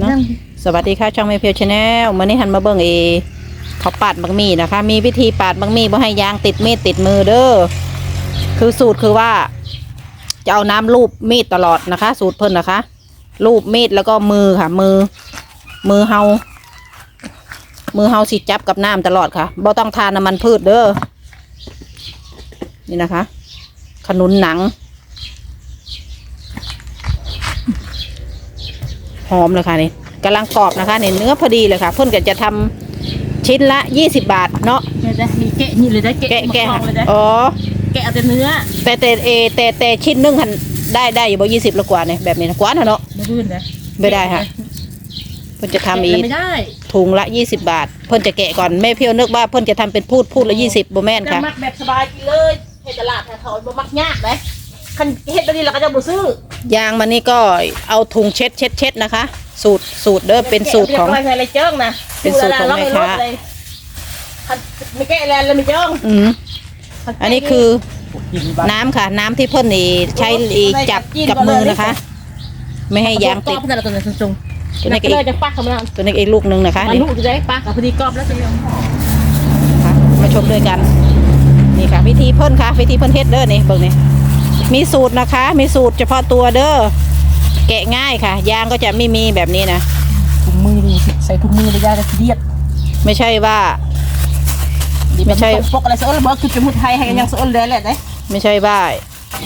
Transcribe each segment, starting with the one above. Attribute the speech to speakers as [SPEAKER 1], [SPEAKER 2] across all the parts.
[SPEAKER 1] เนาะสวัสดีค่ะช่องไม่เพียวชาแนลวันนี้หันมาเบิ่งเอเขาปาดบักหมี่นะคะ มีวิธีปาดบักหมี่บ่ให้ยางติดมีดติดมือเด้อคือสูตรคือว่า จะเอาน้ำลูบมีดตลอดนะคะ สูตรเพิ่นนะคะลูบมีดแล้วก็มือค่ะ มือ มือเฮามือเฮาสิจับกับน้ำตลอดค่ะบ่ต้องทานน้ำมันพืชเด้อนี่นะคะ ขนุนหนัง หอมเลยค่ะนี่กำลังกรอบนะคะนี่เนื้อพอดีเลยค่ะ เพื่อนก็จะทำชิ้นละยี่สิบบาทเนาะ
[SPEAKER 2] เนี่ยได้มีแกะนี่เลยได้แกะ
[SPEAKER 1] แกะแกะ
[SPEAKER 2] มากรองเลยได้
[SPEAKER 1] อ๋อ
[SPEAKER 2] แกะเอาแต่เนื้อ
[SPEAKER 1] แต่แต่เอแต่แต่ชิ้นหนึงหันได้ได้อยู่บ่ยี่สิบละกว่าเนี่ยแบบนี้นะกว่านะเนาะ
[SPEAKER 2] ไม่รื่นนะ
[SPEAKER 1] ไม่ได้ค่ะเพื่อนจะทำอีก
[SPEAKER 2] ไม่ได้
[SPEAKER 1] ถุงละยี่สิบบาท เพื่อนจะแกะก่อนแม่เพียวนึกว่าเพื่อนจะทำเป็นพูดพูดละยี่สิบบ่แม่น
[SPEAKER 2] จะ
[SPEAKER 1] ค่ะ
[SPEAKER 2] มักแบบสบายกินเลยเฮ็ดตลาดแถวๆบ่มักยากเลย คันเฮ็ดแบบนี้เราก็จะบ่ซื้อยา
[SPEAKER 1] งมันนี่ก็เอาถุงเช็ดเช็ดเช็ดนะคะ สูตรสูตรเด้อเป็นสูตรของ
[SPEAKER 2] แกะเรียบร้อยใส่เลยเจิ้งนะ
[SPEAKER 1] เป็นสูตรของแม่ค้า
[SPEAKER 2] ดูแลๆคันไม่แกะแล้วแล้วไม่เจิ้ง
[SPEAKER 1] อืมอันนี้คือน้ำค่ะ น้ำที่เพิ่นนี่ใช้อีจับกับมือนะคะ ไม่ให้ยางติด
[SPEAKER 2] กรอบขนาดตัวนั้นตรง
[SPEAKER 1] ตัว
[SPEAKER 2] ๆ
[SPEAKER 1] นี้
[SPEAKER 2] นัก
[SPEAKER 1] ก็อีก
[SPEAKER 2] เลยจะปักเขามาแล้ว
[SPEAKER 1] ตัวนี้อีกลูกหนึ่งนะคะ
[SPEAKER 2] อัน
[SPEAKER 1] นี่
[SPEAKER 2] ลูกจะได้ปักกับพอดีกรอบแล้วจะยัง
[SPEAKER 1] ค่ะมาชมด้วยกัน นี่ค่ะ วิธีเพิ่นค่ะ วิธีเพิ่นเฮ็ดเด้อนี่เบิ่งนี่ มีสูตรนะคะ มีสูตรเฉพาะตัวเด้อแกะง่ายค่ะ ยางก็จะไม่มีแบบนี้นะ
[SPEAKER 2] ถุงมือนี่ใส่ถุงมือเลยยาจะเดียด
[SPEAKER 1] ไม่ใช่ว่า ไม่ใช่
[SPEAKER 2] ปกอะไรเสื้อเบิร์คือจมูกไทยให้กันยังเสื้อเลยแหละได้
[SPEAKER 1] ไม่ใช่ว่า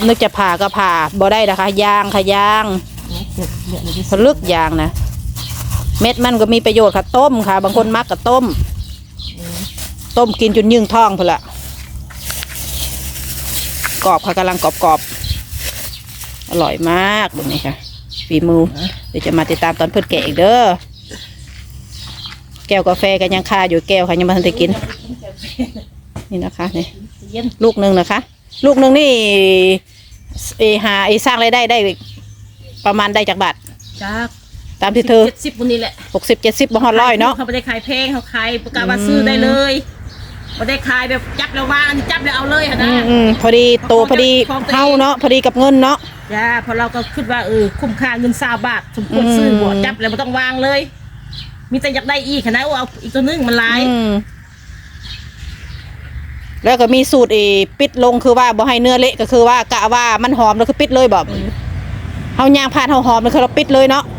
[SPEAKER 1] นึกจะผ่าก็ผ่าบ่ได้นะคะยางค่ะยาง
[SPEAKER 2] เดือดเดือดเลยที่
[SPEAKER 1] พลึกยางนะเม็ดมันก็มีประโยชน์ค่ะต้มค่ะ บางคนมักกับต้ม ต้มกินจนยื่งท้องพนละ กรอบค่ะกำลังกรอบกรอบๆอร่อยมากแบบนี้ค่ะฝีมือเดี๋ยวจะมาติดตามตอนเพื่อนแกะอีกเด้อแก้วกาแฟกันยังคาอยู่แก้วค่ะยังไม่ทันได้กิน นี่นะคะนี่
[SPEAKER 2] เย็น
[SPEAKER 1] ลูกหนึ่งนะคะ ลูกหนึ่งนี่เออหาไอสร้างรายได้ได้ ประมาณได้จากบาท
[SPEAKER 2] จ้า
[SPEAKER 1] ตามที่เธอ
[SPEAKER 2] เจ็ดสิบวันนี้แหละ
[SPEAKER 1] หกสิบเจ็ดสิบบ่ฮอดร้อยเนาะ
[SPEAKER 2] เขาไม่ได้ขายแพงเขาขายประกาศว่าซื้อได้เลย ไม่ได้ขายแบบจับแล้ววางอันนี้จับแล้วเอาเลยค่ะ
[SPEAKER 1] อื
[SPEAKER 2] นะ
[SPEAKER 1] มอืมพอดีโตพอดี
[SPEAKER 2] ของตัวเอง
[SPEAKER 1] เฮาเนาะพอดีกับเงินเนาะ
[SPEAKER 2] จ้าเพอเราก็คิดว่าเออคุ้มค่าเงินสาบาทสมควรซื้อ
[SPEAKER 1] อืม
[SPEAKER 2] บ่จับแล้วไม่ต้องวางเลย มีแต่อยากได้อีกค่ะนะเอาอีกตัวนึงมันหลาย
[SPEAKER 1] อืมแล้วก็มีสูตรอีปิดลงคือว่าบ่ให้เนื้อเละก็คือว่ากะว่ามันหอมแล้วคือปิดเลยบ่เฮาย่างผ่านเฮาหอมแล้วคือเราปิดเลยเนาะ
[SPEAKER 2] อ๋อตัดเลย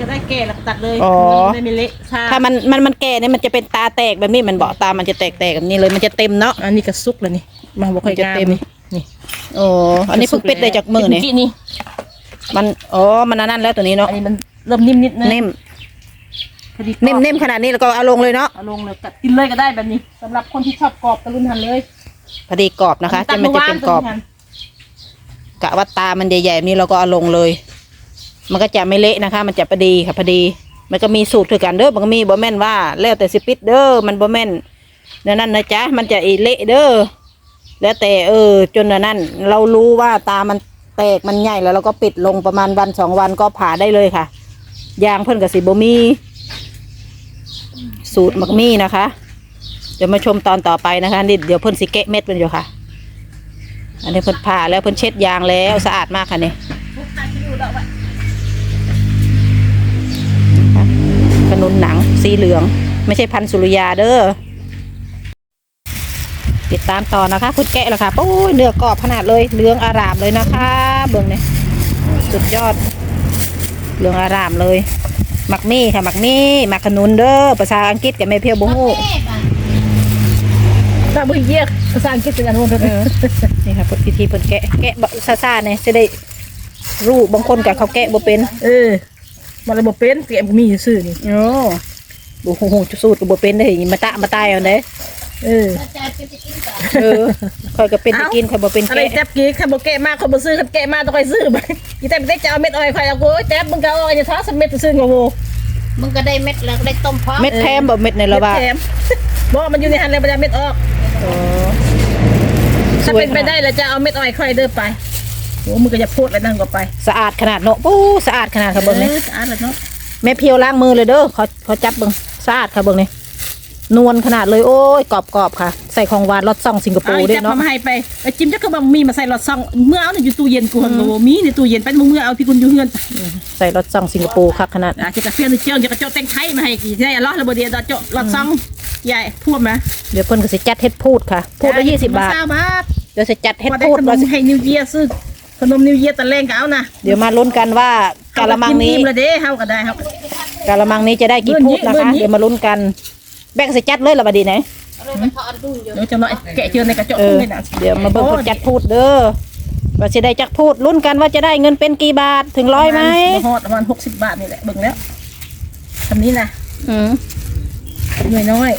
[SPEAKER 2] ก็ได้แก่แล้วก็ตัดเลย
[SPEAKER 1] อ๋อ
[SPEAKER 2] มันไม่มีเละค่ะ
[SPEAKER 1] ถ้ามันมันมันแก่เนี่ยมันจะเป็นตาแตกแบบนี้มันบอกตามันจะแตกแตกแบบนี้เลยมันจะเต็มเนาะ
[SPEAKER 2] อันนี้ก็สุกแล้วนี่มาบอกค่อย
[SPEAKER 1] มันจะ
[SPEAKER 2] งาม
[SPEAKER 1] เต็ม
[SPEAKER 2] นี่นี่
[SPEAKER 1] โอ้อันนี้เพิ่งปิดได้จากมือเนี่ย
[SPEAKER 2] มื่กี้นี่
[SPEAKER 1] มันอ๋อมันอันนั้นแล้วตัวนี้เนาะ
[SPEAKER 2] อันนี้มันเริ่มนิ่มนิดนะ
[SPEAKER 1] นิ่ม
[SPEAKER 2] พอดีกรอบ
[SPEAKER 1] นิ่มนิ่มขนาดนี้แล้วก็เอาลงเลยเนาะ
[SPEAKER 2] เอาลงเลยกัดกินเลยก็ได้แบบนี้สำหรับคนที่ชอบกรอบตะลุนหันเลย
[SPEAKER 1] พอดีกรอบนะคะ
[SPEAKER 2] ตั
[SPEAKER 1] จะ
[SPEAKER 2] ด
[SPEAKER 1] มันจะ
[SPEAKER 2] วาง
[SPEAKER 1] เป็นกรอบ
[SPEAKER 2] ตะลุนหัน
[SPEAKER 1] กะว่าตามันใหญ่ๆแบบนี้เราก็เอาลงเลย มันก็จะไม่เละนะคะ มันจะพอดีค่ะพอดี มันก็มีสูตรคือกันเด้อมันก็มีบ่แม่นว่า แล้วแต่สิปิดเด้อมันบ่แม่นนั่นนั่นนะจ๊ะมันจะอีเละเด้อแล้วแต่เออ จนนั่นเรารู้ว่าตามันแตกมันใหญ่แล้วเราก็ปิดลงประมาณวันสองวันก็ผ่าได้เลยค่ะ ยางเพิ่นกับสิบมีสูตรมักมีนะคะ เดี๋ยวมาชมตอนต่อไปนะคะนี่เดี๋ยวเพิ่นสิเกะเม็ดมันอยู่ค่ะ อันนี้เพิ่นผ่าแล้วเพิ่นเช็ดยางแล้วสะอาดมากค่ะ
[SPEAKER 2] เนี่ย แล้วไว้
[SPEAKER 1] ขนุนหนัง สีเหลือง ไม่ใช่พันธุ์สุริยาเด้อติดตามต่อนะคะพุดแกะแล้วค่ะโอ้ยเนื้อกรอบขนาดเลยเหลืองอารามเลยนะคะ เบิ่งเนี่ยสุดยอดเหลืองอารามเลยหมักมี่ค่ะหมักมี่หมักขนุนเด้อภาษาอังกฤษกับไม่เพียวบุฮู
[SPEAKER 2] ตาบุยเยี่ยภาษาอังกฤษเป็นอันนู้น
[SPEAKER 1] เออนี่ค่ะเพิ่นพิธีเพิ่นแกะแกะบะซ่าๆเนี่ยจะได้รู้บางคนกับเขาแกะบ่เป็น
[SPEAKER 2] เออ มันระบบเป็นเตรียมมีซื่อนี่
[SPEAKER 1] โอ้บุฮูฮูจะสูตรก็บ่เป็นเด้อมาตะมาตายเอาเด้
[SPEAKER 2] เออ
[SPEAKER 1] เออคอยก็เป็นไปกินคอยบ่เป็น
[SPEAKER 2] อะไร
[SPEAKER 1] แกะ
[SPEAKER 2] แจ๊บกี้ใครบอกแกะมากเขาบอซื้อเขาแกะมากต้องคอยซื้อไปอีแต่ไม่ได้จะเอาเม็ดอ้อยใครเอาโอ้ยแจ๊บมึงก็เอาอันนี้ท้าสเม็ดซื้องู
[SPEAKER 3] มึงก็ได้เม็ดแล้วก็ได้ต้มพร้อม
[SPEAKER 1] เม็ดแทมบ่เม็ดในละว่า
[SPEAKER 2] แถมบอมันอยู่ในหันเลยมันจะเม็ดออกถ้าเป็นไปได้แล้วจะเอาเม็ดอ้อยคอยเดินไป อ้มึงก็จะพูดอะไรนั่นก็ไป
[SPEAKER 1] สะอาดขนาดเนาะปู้สะอาดขนาดค่ะเบิ่งนี่
[SPEAKER 2] อออ่านแล้วเนาะ
[SPEAKER 1] แม่เพียวล้างมือเลยเด้อเขาเขาจับเบิ่งสะอาดค่ะเบิ่งนี่นวลขนาดเลยโอ้ยกรอบๆค่ะ ใส่ของหวานรสซ่องสิงคโป
[SPEAKER 2] เอา
[SPEAKER 1] ร์
[SPEAKER 2] อี
[SPEAKER 1] ด้วย
[SPEAKER 2] แจ๊บ
[SPEAKER 1] เนาะ
[SPEAKER 2] มาให้ไปไอ้จิ้มจักก็บ่มีมาใส่หลอดซองเมื่อเอาเนี่ยอยู่ตู้เย็นกูหันโมีในตู้เย็นไปเมื่อเอาพี่คุณอยู่เฮือน
[SPEAKER 1] ใส่รสซ่องสิงคโปร์ค่ะขนาด
[SPEAKER 2] อะจะกระเฟียนเจียวจะกระโจกเต็งไทยมาให้กี่ได้ล้อระเบิดเดียวโจหลอดซองใหญ่ท่วมไหม
[SPEAKER 1] เดี๋ยวเพิ่นก็สิจัดเฮ็ดพูดค่ะ พูดละยี่สิบบาท
[SPEAKER 2] เก้าบาท
[SPEAKER 1] เดี๋ยวสิจัดเฮ็ด
[SPEAKER 2] ว่าได้
[SPEAKER 1] พูด
[SPEAKER 2] ขน
[SPEAKER 1] ว่ามสิ
[SPEAKER 2] ให้นิวเยียร์ซื้อ ขนมนิวเยียร์ตะแรงก็เอานะ
[SPEAKER 1] เดี๋ยวมาลุ้นกันว่ากะละมังนี้
[SPEAKER 2] เฮาก็กิอิ่มละเด้เฮาก็ได้เฮาก็
[SPEAKER 1] กะละมังนี้จะได้กี่พูดนะ
[SPEAKER 2] เบิ่
[SPEAKER 1] คะ
[SPEAKER 2] นนี้
[SPEAKER 1] เดี๋ยวมาลุ้นกัน แบ่งสิจัดเลยละบัดนี้ไหน
[SPEAKER 3] เลยไปทอดดูอยู่
[SPEAKER 2] เดี๋ยวจะมาแกะเจอในกระจก
[SPEAKER 1] เออ
[SPEAKER 2] เลยนะ
[SPEAKER 1] เดี๋ยวมาเบิ่งเพิ่นจัดพูดเด้อว่าสิได้จักพูดลุ้นกันว่าจะได้เงินเป็นกี่บาทถึงร้อยไหม
[SPEAKER 2] ฮอดประมาณหกสิบบาทนี่แหละเบิ่งแล้วคำนี้นะ
[SPEAKER 1] อืม
[SPEAKER 2] หน่วยน้อย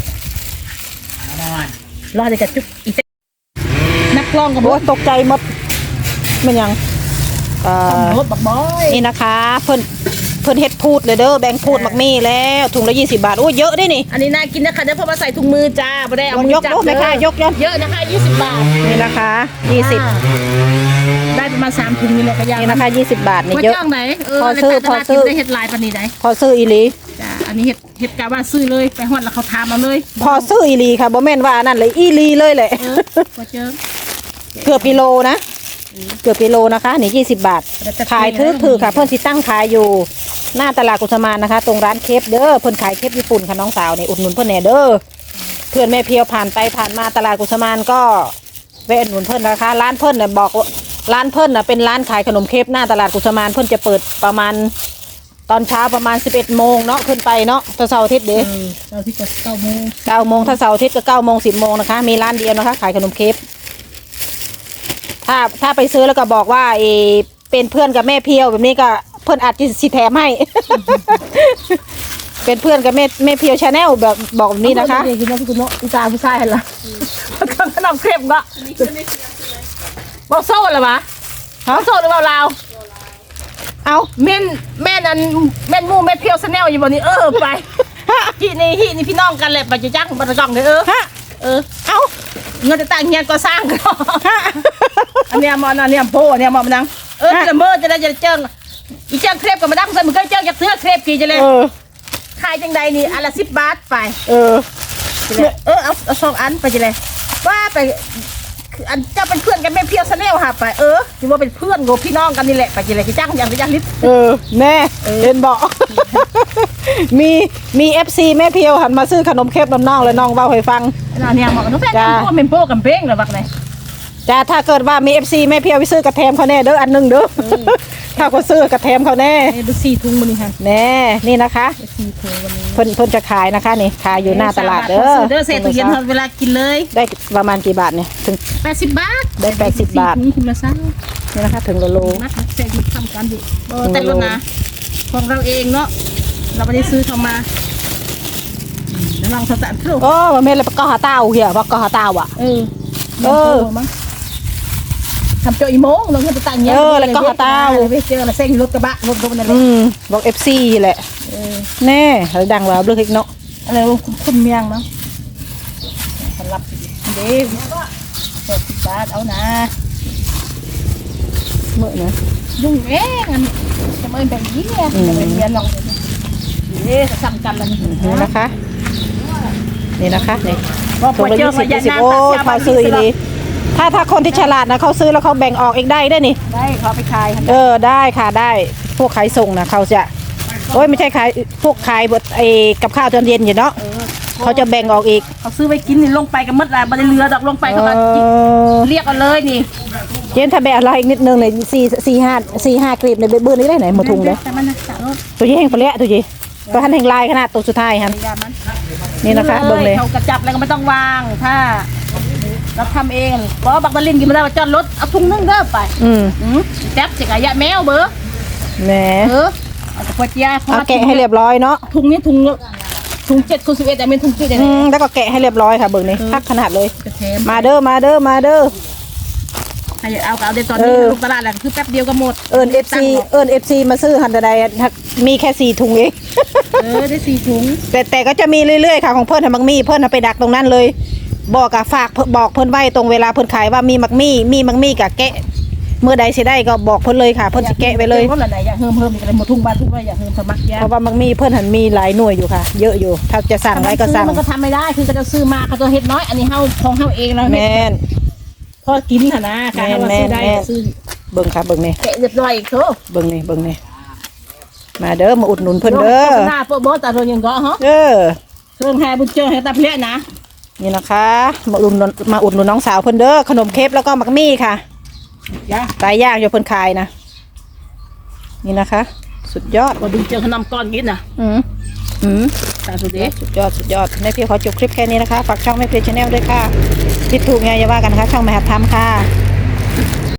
[SPEAKER 2] รอดในกระจุกอีกแต่นักกล้องกับ
[SPEAKER 1] โอ้
[SPEAKER 2] ร
[SPEAKER 1] ย
[SPEAKER 2] ถ
[SPEAKER 1] ตกใจหมด มันยังเอ่อ
[SPEAKER 2] รถบักบอย
[SPEAKER 1] นี่นะคะ เพิ่นเพิ่นเฮ็ดพูดเลยเด้อแบ่งพูดมักมี่แล้วถุงละ20 บาทโอ้ยเยอะเด้นี่
[SPEAKER 2] อันนี้น่ากินนะคะเดี๋ยวพอมาใส่ถุงมือจ้าไม่ได้เอามื
[SPEAKER 1] ย
[SPEAKER 2] อกจับ
[SPEAKER 1] ยกไหมคะยกยก
[SPEAKER 2] เยอะนะคะยี่สิบบาท
[SPEAKER 1] นี่นะคะ
[SPEAKER 2] อ่าได้ประมาณสามถุงนี่แหละก็ยา
[SPEAKER 1] 20
[SPEAKER 2] ว
[SPEAKER 1] นี่นะคะ20 บาทนี่
[SPEAKER 2] พอ
[SPEAKER 1] เยอะ
[SPEAKER 2] จ้างไหนเออ
[SPEAKER 1] พอซื้อ
[SPEAKER 2] ในตลาด
[SPEAKER 1] พอซื้อ
[SPEAKER 2] ได้เห็ดลายปานนี้ได้
[SPEAKER 1] พอซื้ออีหลี
[SPEAKER 2] จ้าอันนี้เห็ดเห็ดกาว่าซื้อเลยไปฮอดแล้วเขาทามเอาเลย
[SPEAKER 1] พอซื้ออีหลีค่ะบ่แม่นว่าอันนั่นเลยอีหลีเลยแหละ
[SPEAKER 2] เออพอเจอ
[SPEAKER 1] เกือบกิโลนะ เกือบกิโลนะคะนี่20บาท
[SPEAKER 2] แล้วแต่
[SPEAKER 1] ขายถือถือค่ะ เพิ่นสิตั้งขายอยู่ หน้าตลาดกุสมานนะคะ ตรงร้านเคฟเด้อเพิ่นขายเคฟญี่ปุ่นค่ะน้องสาวนี่อุดหนุนเพิ่นแหน่เด้อเพื่อนแม่เพียวผ่านไปผ่านมาตลาดกุสมานก็แวะอุดหนุนเพิ่นนะคะ ร้านเพิ่นน่ะบอกว่าร้านเพิ่นน่ะเป็นร้านขายขนมเคฟหน้าตลาดกุสมานเพิ่นจะเปิดประมาณตอนเช้าประมาณ 11 โมงเนาะขึ้นไปเนาะถ้าเสาร์อาทิตย์เด้
[SPEAKER 2] เออเราที่กดเก้าโมง
[SPEAKER 1] เก้าโมงถ้าเสาร์อาทิตย์ก็เก้าโมงสิบโมงนะคะ มีร้านเดียวนะคะ ขายขนมเคฟ ถ้าถ้าไปซื้อแล้วก็บอกว่าเออเป็นเพื่อนกับแม่เพียวแบบนี้ก็เพื่อนอาจจะสิแถมให้ เป็นเพื่อนกับแม่แม่เพียวชาแนลแบบบอกแบบนี้นะคะ
[SPEAKER 2] เดี๋ยวกินน้ำพี่กุโนะอีตาผู้ชายเห็นละขนมเครปก็บอกโซ่เหรอวะบอกโซ่หรือเปล่าลาว
[SPEAKER 1] เอา
[SPEAKER 2] แม่นแม่นอันแม่นหมูแม่นเพียวสแนลอยู่บนนี้เออไปฮีนี่ฮีนี่พี่น้องกันแหละปัจจุจังบัตรกล่องเลยเออ
[SPEAKER 1] ฮะ
[SPEAKER 2] เออ
[SPEAKER 1] เอา
[SPEAKER 2] เงินจะต่างเงี้ยก็สร้างกัน
[SPEAKER 1] ฮะ
[SPEAKER 2] อันเนี้ยมอนอันเนี้ยโพอันเนี้ยมอนมานังเออจะเมื่อจะได้จะเจิงอีเจิงเครปกับมาดังใส่มึงก็เจิงจากเสื้อเครปกี่จะเลย
[SPEAKER 1] เออ
[SPEAKER 2] ขายจังใดนี่อันละสิบบาทไป
[SPEAKER 1] เออ
[SPEAKER 2] จะเลยเออเอาเอาสองอันไปจะเลยว่าไปคืออันเจ้าเป็นเพื่อนกันไม่เพียวสแนลหาไปเออที่ว่าเป็นเพื่อนกับพี่น้องกันนี่แหละไปจะเลยที่จ้างอย่างที่จ้างลิศ
[SPEAKER 1] เออแน่เห็นบอก มีมีเอฟซีแม่เพียวหันมาซื้อขนมเคฟน้ำน้องเลยน้องเบาให้ฟัง
[SPEAKER 2] อันเนี้ยบอกกันทุกแฟน
[SPEAKER 1] จ้า
[SPEAKER 2] กันพวกเมมโป้กับเป้งเหรอบักเลย
[SPEAKER 1] จ้าถ้าเกิดว่ามีเอฟซีแม่เพียวไปซื้อกระแทมเขาแน่เด้ออันหนึงเด้อถ้าเขาซื้อกระแทมเขาแน่
[SPEAKER 2] ไอ้ดูสี่ถุงมันนี่ฮะ
[SPEAKER 1] แน่นี่นะคะ
[SPEAKER 2] สี่ถุงวันนี้
[SPEAKER 1] เพิ่นเพิ่นจะขายนะคะนี่ขายอยู่หน้าตลาดเด้อ
[SPEAKER 2] เด้อเศษตู้เย็นเวลากินเลย
[SPEAKER 1] ได้ประมาณกี่บาทเนี่ยถึง
[SPEAKER 2] แปดสิบบาท
[SPEAKER 1] ได้80บาท
[SPEAKER 2] นี่คุณมาสั่ง
[SPEAKER 1] นี่นะคะถึงโลโล
[SPEAKER 2] นะเศษทำกันดิเออแต่ละนะ ของเราเองเนาะเราไม่ได้ซื้อเข้ามาแล้วลองสแตนครู
[SPEAKER 1] โอ้มันเป็นอะไรปะกอหาเต้าเหี้ยปะกอหาเต้าอะ
[SPEAKER 2] เออ
[SPEAKER 1] เออ
[SPEAKER 2] มั้งทำเจ้าอีโมงเราเงินจะตั้งเงี้ย
[SPEAKER 1] เออแล้วก็หาเต้า
[SPEAKER 2] ไปเจอแล้วเส้นรถกระบะรถรถนั่นแห
[SPEAKER 1] อื
[SPEAKER 2] ละ
[SPEAKER 1] มบอกเอฟซีแหละ
[SPEAKER 2] เออ
[SPEAKER 1] แน่แล้วดังว่าเลือกอีกเนาะ
[SPEAKER 2] อะไรวะคุณเมียงเนาะสำหรับเด้เปิดสิบบาทเอานะ
[SPEAKER 1] เมื่อนะ
[SPEAKER 2] ยุ่งเองอันนี้ จะไม่เป็นยี่เนี่ยจะเป็นเมียน้องเด้จะซ้ำกันแล้วนี่
[SPEAKER 1] นี่นะคะ นี่นะคะนี่
[SPEAKER 2] บอก
[SPEAKER 1] ถุงละ
[SPEAKER 2] เจ
[SPEAKER 1] ยี่
[SPEAKER 2] อ
[SPEAKER 1] สิบ
[SPEAKER 2] มา
[SPEAKER 1] ยี่สิบโอ้ยพอซื้ออีนีถ้าถ้าคนที่ฉลาดนะเขาซื้อแล้วเขาแบ่งออกเองได้ได้นี่
[SPEAKER 2] ได้เขาไปขาย
[SPEAKER 1] เออได้ค่ะได้พวกขายส่งนะเขาจะโอ้ยไม่ใช่ขายพวกขายบดไอ้กับข้าวตอนเย็นอยู่เนาะเขาจะแบ่งออกอีก
[SPEAKER 2] เขาซื้อไปกินนี่ลงไปกันมดละบันไดเรือดอกลงไปเขาก็
[SPEAKER 1] เออ
[SPEAKER 2] เรียกเอาเลยนี่
[SPEAKER 1] เจนถ้าแบ่งอะไรอีกนิดนึงเลยสี่สี่ห้าสี่ห้ากรีบในเบื้อนี้ได้ไหนหมดถุงเลย
[SPEAKER 2] แต่มันนะสารรถ
[SPEAKER 1] ตัวยี่แห้งไปแล้วตัวยี่ก็หันแห่งลายขนาดตัวสุดท้ายฮัน
[SPEAKER 2] ยามัน
[SPEAKER 1] นี่นะคะเบิ่งเลย
[SPEAKER 2] เขากระจับอะไรก็ไม่ต้องวางถ้าเราทำเองบอกว่าบักตะลินกินไม่ได้ว่าจอดรถเอาถุงนึงเด้อไป
[SPEAKER 1] อืม
[SPEAKER 2] อืมแจ๊บสิกะยะแมวเบอร์
[SPEAKER 1] แหม
[SPEAKER 2] เออเอาแต่ปวดยา
[SPEAKER 1] เอาแกะให้เรียบร้อยเนาะ
[SPEAKER 2] ถุงนี้ถุงถุงเจ็ดคูณสิบเอ็ดแต่เป็นถุงเจ็ด
[SPEAKER 1] อืมแล้วก็แกะให้เรียบร้อยค่ะเบิ่งนี่พักขนาดเลย
[SPEAKER 2] กระเทม
[SPEAKER 1] มาเด้อมาเด้อ มาเด้อ
[SPEAKER 2] ให้เอาก็เอาเดี๋ยวตอนนี้
[SPEAKER 1] เออ
[SPEAKER 2] ลงตลาดแหละคือแป๊บเดียวก็หมด
[SPEAKER 1] เอิญเอฟซีเอิญเอฟซีมาซื้อหันใดถ้ามีแค่สี่ถุงเอง
[SPEAKER 2] เออได้สี่ถุง
[SPEAKER 1] แต่แต่ก็จะมีเรื่อยๆค่ะของเพื่อนทำมักมี่เพื่อนเอาไปดักตรงนั้นเลย บอกกับฝากเพิ่นบอกเพื่อนไว้ตรงเวลาเพื่อนขายว่ามีมักมี่มีมักมี่กับแกะเมื่อใดสิได้ก็บอกเพิ่นเลยค่ะ เพิ่นสิแกะไปเลย
[SPEAKER 2] ว่าไหนอยากเฮิมเฮิมอีกอะไรหมดทุ่งบ้านทุ่งไร่อยากเฮิมสมัครยา
[SPEAKER 1] เพราะว่ามักมีเพิ่นหันมีหลายหน่วยอยู่ค่ะ เยอะอยู่ถ้าจะสั่งอะไรก็สั่ง
[SPEAKER 2] มันก็ทำไม่ได้คือก็จะซื้อมาเขาจะเฮ็ดน้อย อันนี้เฮาของเฮาเองเรา
[SPEAKER 1] แม
[SPEAKER 2] เฮ็ด่
[SPEAKER 1] น
[SPEAKER 2] พอกินค่ะนะค่ะ
[SPEAKER 1] แม่น
[SPEAKER 2] เราซื้อได้
[SPEAKER 1] แม่น
[SPEAKER 2] ซื้อ
[SPEAKER 1] เบิ่งค่ะเบิ่งนี่
[SPEAKER 2] แกะเรียบร้อยอีกเถอะ
[SPEAKER 1] เบิ่งนี่เบิ่งนี่มาเด้อมาอุดหนุนเพิ่นเด้อ
[SPEAKER 2] หน้าโปะบอสตาโดนยังก็ฮะ
[SPEAKER 1] เด้อ
[SPEAKER 2] เครื่องแฮบุญเจอให้ตาเพลียนะ
[SPEAKER 1] นี่นะคะ มาอุดหนุนมาอุดหนุนน้องสาวเพิ่นเด้อขนมเครปแล้วก็มักมี่ค่ะ
[SPEAKER 2] จ้ะ
[SPEAKER 1] ตายยากอยู่เพิ่นขายนะนี่นะคะ สุดยอด
[SPEAKER 2] ก็บุญเจอขนมก้อนกินนะ
[SPEAKER 1] อืมอืม
[SPEAKER 2] ตาสุดเด้
[SPEAKER 1] สุดยอด สุดยอดแม่พี่ขอจบคลิปแค่นี้นะคะ ฝากช่องแม่พี่ชาแนลด้วยค่ะ ผิดถูกไงอย่าว่ากันนะคะช่างแมหัดทำค่ะ